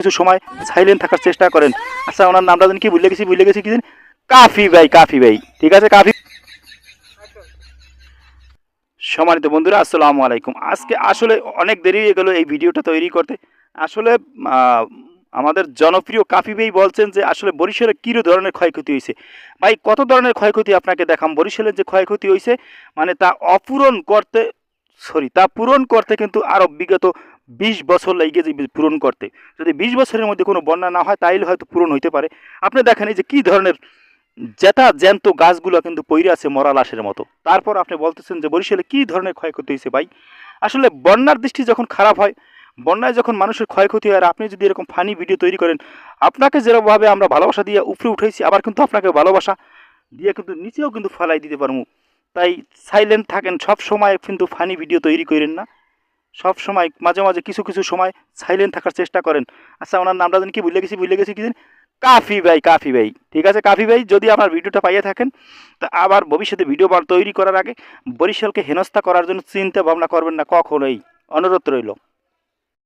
কিছু সময় সাইলেন্ট থাকার চেষ্টা করেন। আচ্ছা ওনার নামটা জানি কি ভুলে গেছি ভুলে গেছি কি? কাফি ভাই কাফি ভাই। ঠিক আছে, কাফি সম্মানিত বন্ধুরা, আসসালামু আলাইকুম। আজকে আসলে অনেক দেরি হয়ে গেল এই ভিডিওটা তৈরি করতে। আসলে আমাদের জনপ্রিয় কাফি ভাই বলছেন যে, আসলে বরিশালে কী ধরনের ক্ষয়ক্ষতি হয়েছে? ভাই, কত ধরনের ক্ষয়ক্ষতি আপনাকে দেখাম? বরিশালের যে ক্ষয়ক্ষতি হয়েছে মানে তা অপূরণ করতে সরি তা পূরণ করতে কিন্তু আরও বিগত বিশ বছর লাগে যে পূরণ করতে। যদি বিশ বছরের মধ্যে কোনো বন্যা না হয়, তাইলে হয়তো পূরণ হইতে পারে। আপনি দেখেন এই যে কী ধরনের জেতা জ্যান্ত গাছগুলো কিন্তু পইরে আছে মরা লাশের মতো। তারপর আপনি বলতেছেন যে বরিশালে কী ধরনের ক্ষয়ক্ষতি হয়েছে ভাই? আসলে বন্যার দৃষ্টি যখন খারাপ হয়, বন্যায় যখন মানুষের ক্ষয়ক্ষতি হয়, আর আপনি যদি এরকম ফানি ভিডিও তৈরি করেন, আপনাকে যেরকমভাবে আমরা ভালোবাসা দিয়ে উপরে উঠেছি আবার কিন্তু আপনাকে ভালোবাসা দিয়ে কিন্তু নিচেও কিন্তু ফেলাই দিতে পারব। তাই সাইলেন্ট থাকেন সব সময় কিন্তু ফানি ভিডিও তৈরি করেন না। সব সময়, মাঝে মাঝে কিছু কিছু সময় সাইলেন্ট থাকার চেষ্টা করেন। আচ্ছা ওনার নামটা দিন কি ভুলে গেছি ভুলে গেছি কি দিন কাফি ভাই কাফি ভাই। ঠিক আছে, কাফি ভাই, যদি আপনার ভিডিওটা পাইয়ে থাকেন, তা আবার ভবিষ্যতে ভিডিও তৈরি করার আগে বরিশালকে হেনস্থা করার জন্য চিন্তা ভাবনা করবেন না কখনোই। অনুরোধ রইল।